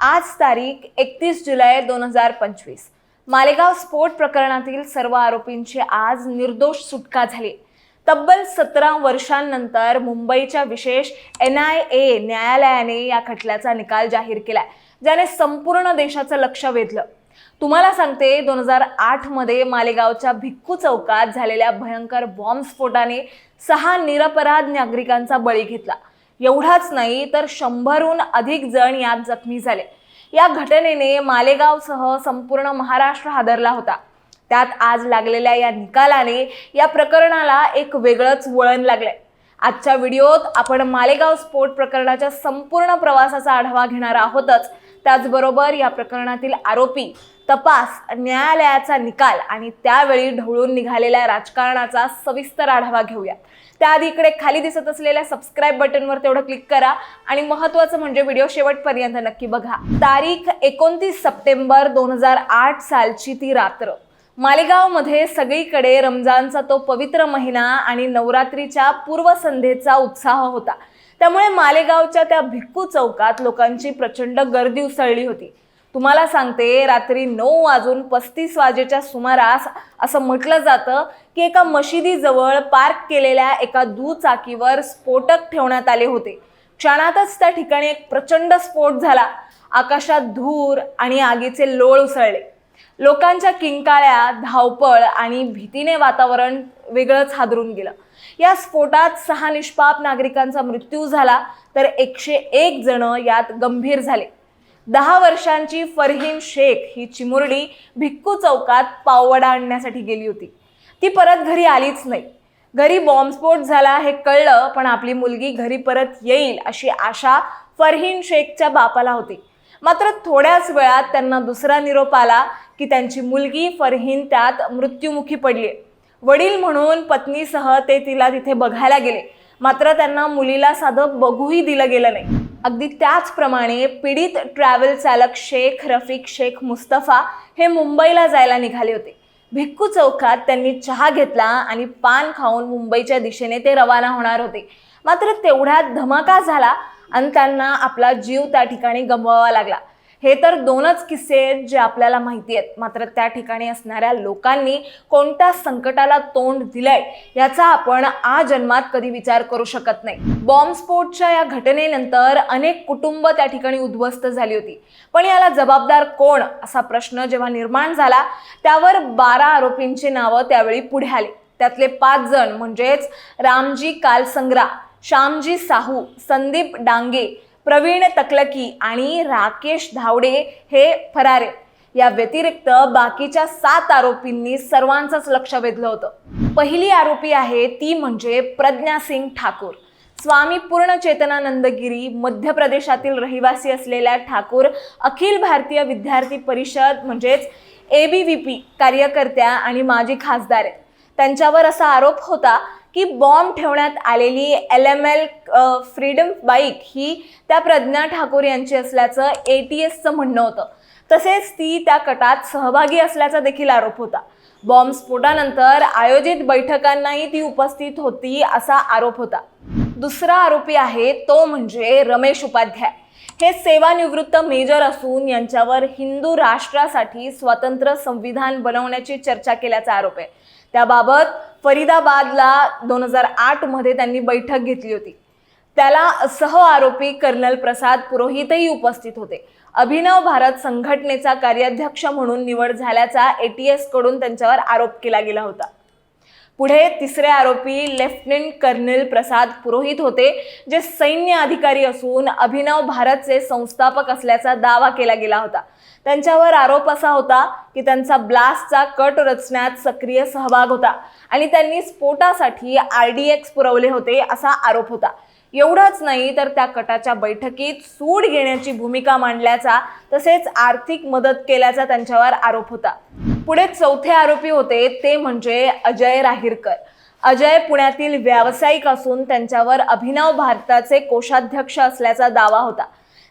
आज तारीख एकतीस जुलै दोन हजार पंचवीस. मालेगाव स्फोट प्रकरणातील सर्व आरोपींची आज निर्दोष सुटका झाली. तब्बल सतरा वर्षांनंतर मुंबईच्या विशेष एन आय ए न्यायालयाने या खटल्याचा निकाल जाहीर केला ज्याने संपूर्ण देशाचं लक्ष वेधलं. तुम्हाला सांगते दोन हजार आठमध्ये मालेगावच्या भिक्खू चौकात झालेल्या भयंकर बॉम्बस्फोटाने सहा निरपराध नागरिकांचा बळी घेतला. एवढाच नाही तर शंभरहून अधिक जण यात जखमी झाले. या घटनेने मालेगावसह संपूर्ण महाराष्ट्र हादरला होता. त्यात आज लागलेल्या या निकालाने या प्रकरणाला एक वेगळंच वळण लागलंय. आजच्या व्हिडिओत आपण मालेगाव स्फोट प्रकरणाच्या संपूर्ण प्रवासाचा आढावा घेणार आहोतच. त्याचबरोबर या प्रकरणातील आरोपी तपास न्यायालयाचा निकाल आणि त्यावेळी ढवळून निघालेल्या राजकारणाचा सविस्तर आढावा घेऊयात त्याआधी इकडे खाली दिसत असलेल्या सबस्क्राईब बटनवर तेवढं क्लिक करा. आणि महत्त्वाचं म्हणजे व्हिडिओ शेवटपर्यंत नक्की बघा. तारीख एकोणतीस सप्टेंबर दोन हजार आठ सालची ती रात्र. मालेगावमध्ये सगळीकडे रमजानचा तो पवित्र महिना आणि नवरात्रीच्या पूर्वसंध्येचा उत्साह होता. त्यामुळे मालेगावच्या त्या भिक्खू चौकात लोकांची प्रचंड गर्दी उसळली होती. तुम्हाला सांगते रात्री नऊ वाजून पस्तीस वाजेच्या सुमारास असं म्हटलं जातं की एका मशिदीजवळ पार्क केलेल्या एका दुचाकीवर स्फोटक ठेवण्यात आले होते. क्षणातच त्या ठिकाणी एक प्रचंड स्फोट झाला. आकाशात धूर आणि आगीचे लोळ उसळले. लोकांच्या किंकाळ्या धावपळ आणि भीतीने वातावरण वेगळंच हादरून गेलं. या स्फोटात सहा निष्पाप नागरिकांचा मृत्यू झाला तर एकशे एक जण यात गंभीर झाले. दहा वर्षांची फरहीन शेख ही चिमुरडी भिक्कू चौकात पाववडा आणण्यासाठी गेली होती. ती परत घरी आलीच नाही. घरी बॉम्बस्फोट झाला हे कळलं पण आपली मुलगी घरी परत येईल अशी आशा फरहीन शेखच्या बापाला होती. मात्र थोड्याच वेळात त्यांना दुसरा निरोप आला की त्यांची मुलगी फरहीन त्यात मृत्युमुखी पडली वडील म्हणून पत्नीसह ते तिला तिथे बघायला गेले. मात्र त्यांना मुलीला साधं बघूही दिलं गेलं नाही. अगदी त्याचप्रमाणे पीडित ट्रॅव्हल चालक शेख रफिक शेख मुस्तफा हे मुंबईला जायला निघाले होते. भिक्खू चौकात त्यांनी चहा घेतला आणि पान खाऊन मुंबईच्या दिशेने ते रवाना होणार होते. मात्र तेवढ्यात धमाका झाला आणि त्यांना आपला जीव त्या ठिकाणी गमवावा लागला. हे तर दोनच किस्से आहेत जे आपल्याला माहिती आहेत. मात्र त्या ठिकाणी असणाऱ्या लोकांनी कोणत्या संकटाला तोंड दिलंय याचा आपण आ जन्मात कधी विचार करू शकत नाही. बॉम्बस्फोटच्या या घटनेनंतर अनेक कुटुंब त्या ठिकाणी उद्ध्वस्त झाली होती. पण याला जबाबदार कोण? असा प्रश्न जेव्हा निर्माण झाला त्यावर बारा आरोपींची नावं त्यावेळी पुढे आली. त्यातले पाच जण म्हणजेच रामजी कालसंग्रा श्यामजी साहू संदीप डांगे प्रवीण तकलकी आणि राकेश धावडे हे फरार. आहेत या व्यतिरिक्त बाकीच्या सात आरोपींनी सर्वांचंच लक्ष वेधलं होतं. पहिली आरोपी आहे ती म्हणजे प्रज्ञा सिंग ठाकूर. स्वामी पूर्ण चेतनानंदगिरी मध्य प्रदेशातील रहिवासी असलेल्या ठाकूर अखिल भारतीय विद्यार्थी परिषद म्हणजेच ए बी व्ही पी कार्यकर्त्या आणि माजी खासदार आहेत. त्यांच्यावर असा आरोप होता की बॉम्ब ठेवण्यात आलेली L M L freedom bike ही त्या प्रज्ञा ठाकूर यांची असल्याचं ए टी एसचं म्हणणं होतं. तसेच ती त्या कटात सहभागी असल्याचा देखील आरोप होता. बॉम्बस्फोटानंतर आयोजित बैठकांनाही ती उपस्थित होती असा आरोप होता. दुसरा आरोपी आहे तो म्हणजे रमेश उपाध्याय. हे सेवानिवृत्त मेजर असून यांच्यावर हिंदू राष्ट्रासाठी स्वतंत्र संविधान बनवण्याची चर्चा केल्याचा आरोप आहे. त्याबाबत फरीदाबादला दोन हजार आठमध्ये त्यांनी बैठक घेतली होती. त्याला सह आरोपी कर्नल प्रसाद पुरोहितही उपस्थित होते. अभिनव भारत संघटनेचा कार्याध्यक्ष म्हणून निवड झाल्याचा ए टी एसकडून त्यांच्यावर आरोप केला गेला होता. पुढे तिसरे आरोपी लेफ्टनंट कर्नल प्रसाद पुरोहित होते जे सैन्य अधिकारी असून अभिनव भारतचे संस्थापक असल्याचा दावा केला गेला होता. त्यांच्यावर आरोप असा होता की त्यांचा ब्लास्टचा कट रचण्यात सक्रिय सहभाग होता आणि त्यांनी स्फोटासाठी आर डी एक्स पुरवले होते असा आरोप होता. एवढंच नाही तर त्या कटाच्या बैठकीत सूड घेण्याची भूमिका मांडल्याचा तसेच आर्थिक मदत केल्याचा त्यांच्यावर आरोप होता. पुढे चौथे आरोपी होते ते म्हणजे अजय राहीरकर. अजय पुण्यातील व्यावसायिक असून त्यांच्यावर अभिनव भारताचे कोषाध्यक्ष असल्याचा दावा होता.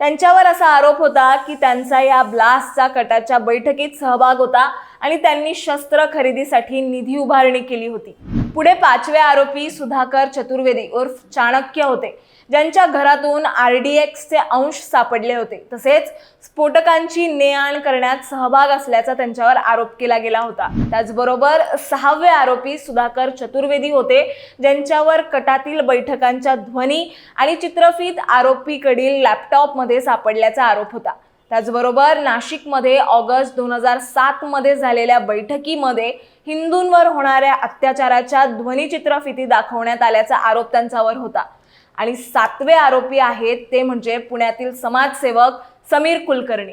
त्यांच्यावर असा आरोप होता की त्यांचा या ब्लास्टचा कटाच्या बैठकीत सहभाग होता आणि त्यांनी शस्त्र खरेदीसाठी निधी उभारणी केली होती. पुढे पाचवे आरोपी सुधाकर चतुर्वेदी उर्फ चाणक्य होते ज्यांच्या घरातून आर डी एक्सचे अंश सापडले होते. तसेच स्फोटकांची ने आण करण्यात सहभाग असल्याचा त्यांच्यावर आरोप केला गेला होता. त्याचबरोबर सहावे आरोपी सुधाकर चतुर्वेदी होते ज्यांच्यावर कटातील बैठकांच्या ध्वनी आणि चित्रफित आरोपीकडील लॅपटॉपमध्ये सापडल्याचा आरोप होता. त्याचबरोबर नाशिकमध्ये ऑगस्ट दोन हजार सातमध्ये झालेल्या बैठकीमध्ये हिंदूंवर होणाऱ्या अत्याचाराच्या ध्वनिचित्रफिती दाखवण्यात आल्याचा आरोप त्यांच्यावर होता. आणि सातवे आरोपी आहेत ते म्हणजे पुण्यातील समाजसेवक समीर कुलकर्णी.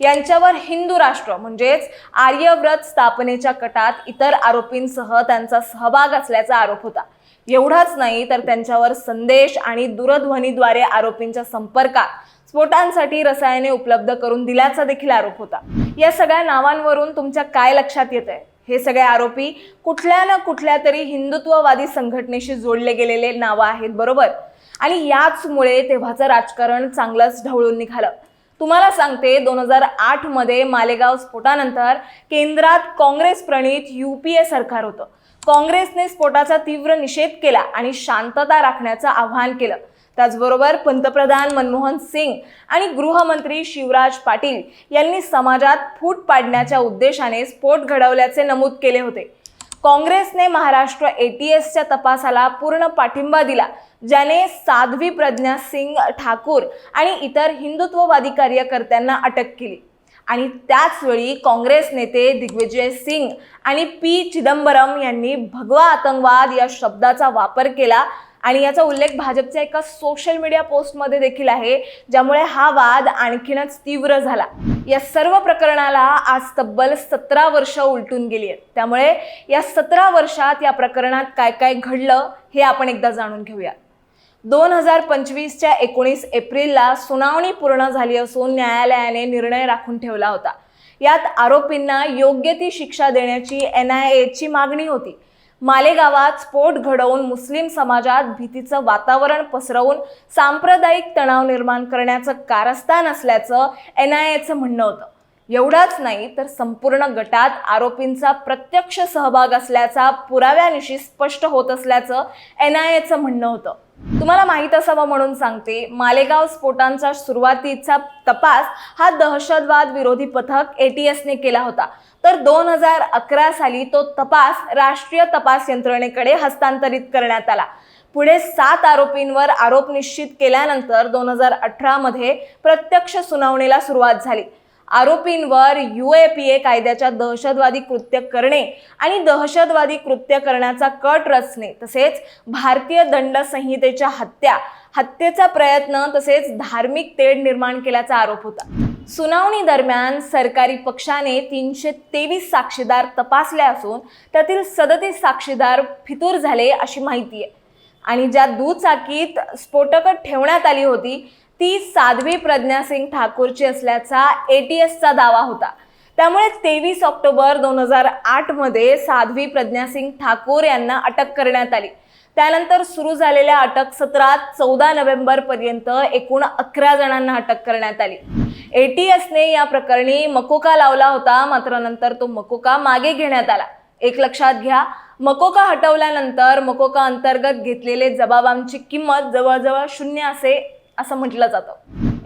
यांच्यावर हिंदू राष्ट्र म्हणजेच आर्यव्रत स्थापनेच्या कटात इतर आरोपींसह त्यांचा सहभाग असल्याचा आरोप होता. एवढाच नाही तर त्यांच्यावर संदेश आणि दूरध्वनीद्वारे आरोपींच्या संपर्कात स्फोटांसाठी रसायने उपलब्ध करून दिल्याचा देखील आरोप होता. या सगळ्या नावांवरून तुमच्या काय लक्षात येत आहे हे सगळे आरोपी कुठल्या ना कुठल्या तरी हिंदुत्ववादी संघटनेशी जोडले गेलेले नावं आहेत बरोबर? आणि याचमुळे तेव्हाचं राजकारण चांगलंच ढवळून निघालं. तुम्हाला सांगते दोन हजार आठमध्ये मालेगाव स्फोटानंतर केंद्रात काँग्रेस प्रणित युपीए सरकार होतं. काँग्रेसने स्फोटाचा तीव्र निषेध केला आणि शांतता राखण्याचं आवाहन केलं. त्याचबरोबर पंतप्रधान मनमोहन सिंग आणि गृहमंत्री शिवराज पाटील यांनी समाजात फूट पाडण्याच्या उद्देशाने स्फोट घडवल्याचे नमूद केले होते. काँग्रेसने महाराष्ट्र एटीएसच्या तपासाला पूर्ण पाठिंबा दिला ज्याने साध्वी प्रज्ञा सिंग ठाकूर आणि इतर हिंदुत्ववादी कार्यकर्त्यांना अटक केली. आणि त्याचवेळी काँग्रेस नेते दिग्विजय सिंग आणि पी चिदंबरम यांनी भगवा आतंकवाद या शब्दाचा वापर केला आणि याचा उल्लेख भाजपच्या एका सोशल मीडिया पोस्टमध्ये देखील आहे ज्यामुळे हा वाद आणखीनच तीव्र झाला. या सर्व प्रकरणाला आज तब्बल सतरा वर्ष उलटून गेली आहेत. त्यामुळे या सतरा वर्षात या प्रकरणात काय काय घडलं हे आपण एकदा जाणून घेऊया. दोन हजार पंचवीसच्या एकोणीस एप्रिलला सुनावणी पूर्ण झाली असून न्यायालयाने निर्णय राखून ठेवला होता. यात आरोपींना योग्य ती शिक्षा देण्याची एन आय एची मागणी होती. मालेगावात स्फोट घडवून मुस्लिम समाजात भीतीचं वातावरण पसरवून सांप्रदायिक तणाव निर्माण करण्याचं कारस्थान असल्याचं एन आय एचं म्हणणं होतं. एवढाच नाही तर संपूर्ण गटात आरोपींचा प्रत्यक्ष सहभाग असल्याचा पुराव्यानिशी स्पष्ट होत असल्याचं एन आय एचं म्हणणं होतं. तुम्हाला माहीत असावं म्हणून सांगते मालेगाव स्फोटांचा सुरुवातीचा तपास हा दहशतवाद विरोधी पथक एटीएसने केला होता. तर दोन हजार अकरा साली तो तपास राष्ट्रीय तपास यंत्रणेकडे हस्तांतरित करण्यात आला. पुढे सात आरोपींवर आरोप निश्चित केल्यानंतर दोन हजार अठरामध्ये प्रत्यक्ष सुनावणीला सुरुवात झाली. आरोपींवर यू ए पी ए कायद्याच्या दहशतवादी कृत्य करणे आणि दहशतवादी कृत्य करण्याचा कट रचणे तसेच भारतीय दंड संहितेच्या हत्या हत्येचा प्रयत्न तसेच धार्मिक तेढ निर्माण केल्याचा आरोप होता. सुनावणी दरम्यान सरकारी पक्षाने तीनशे तेवीस साक्षीदार तपासले असून त्यातील सदतीस साक्षीदार फितूर झाले अशी माहिती आहे. आणि ज्या दुचाकीत स्फोटकं ठेवण्यात आली होती ती साध्वी प्रज्ञा सिंग ठाकूरची असल्याचा ए टी एसचा दावा होता. त्यामुळे तेवीस ऑक्टोबर दोन हजार आठमध्ये साध्वी प्रज्ञा सिंग ठाकूर यांना अटक करण्यात आली. त्यानंतर सुरू झालेल्या अटक सत्रात चौदा नोव्हेंबर पर्यंत एकूण अकरा जणांना अटक करण्यात आली. एटीएसने या प्रकरणी मकोका लावला होता मात्र नंतर तो मकोका मागे घेण्यात आला. एक लक्षात घ्या मकोका हटवल्यानंतर मकोका अंतर्गत घेतलेले जबाबांची किंमत जवळजवळ शून्य असे असं म्हटलं जातं.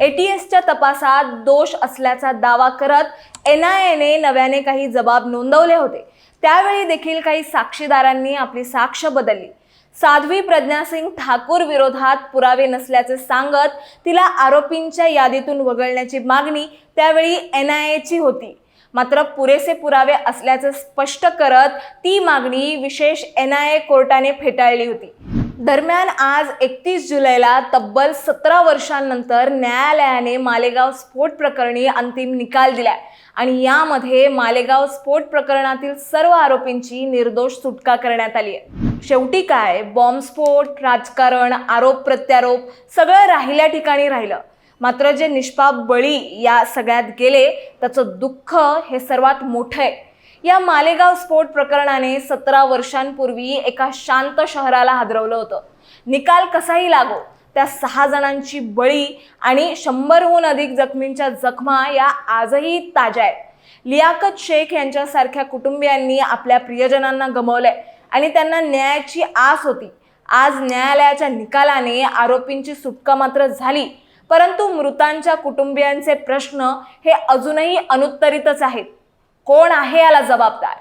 एटीएसच्या तपासात दोष असल्याचा दावा करत एन आय एने नव्याने काही जबाब नोंदवले होते. त्यावेळी देखील काही साक्षीदारांनी आपली साक्ष बदलली. साध्वी प्रज्ञा सिंग ठाकूर विरोधात पुरावे नसल्याचे सांगत तिला आरोपींच्या यादीतून वगळण्याची मागणी त्यावेळी एन आय एची होती. मात्र पुरेसे पुरावे असल्याचे स्पष्ट करत ती मागणी विशेष एन आय ए कोर्टाने फेटाळली होती. दरम्यान आज एकतीस जुलैला तब्बल सतरा वर्षांनंतर न्यायालयाने मालेगाव स्फोट प्रकरणी अंतिम निकाल दिलाय. आणि यामध्ये मालेगाव स्फोट प्रकरणातील सर्व आरोपींची निर्दोष सुटका करण्यात आली आहे शेवटी काय? बॉम्बस्फोट राजकारण आरोप प्रत्यारोप सगळं राहिल्या ठिकाणी राहिलं. मात्र जे निष्पाप बळी या सगळ्यात गेले त्याचं दुःख हे सर्वात मोठं आहे. या मालेगाव स्फोट प्रकरणाने सतरा वर्षांपूर्वी एका शांत शहराला हादरवलं होतं. निकाल कसाही लागो त्या सहा जणांची बळी आणि शंभरहून अधिक जखमींच्या जखमा या आजही ताज्या आहेत. लियाकत शेख यांच्यासारख्या कुटुंबियांनी आपल्या प्रियजनांना गमावलंय आणि त्यांना न्यायाची आस होती. आज न्यायालयाच्या निकालाने आरोपींची सुटका मात्र झाली. परंतु मृतांच्या कुटुंबियांचे प्रश्न हे अजूनही अनुत्तरितच आहेत. कोण आहे याला जबाबदार?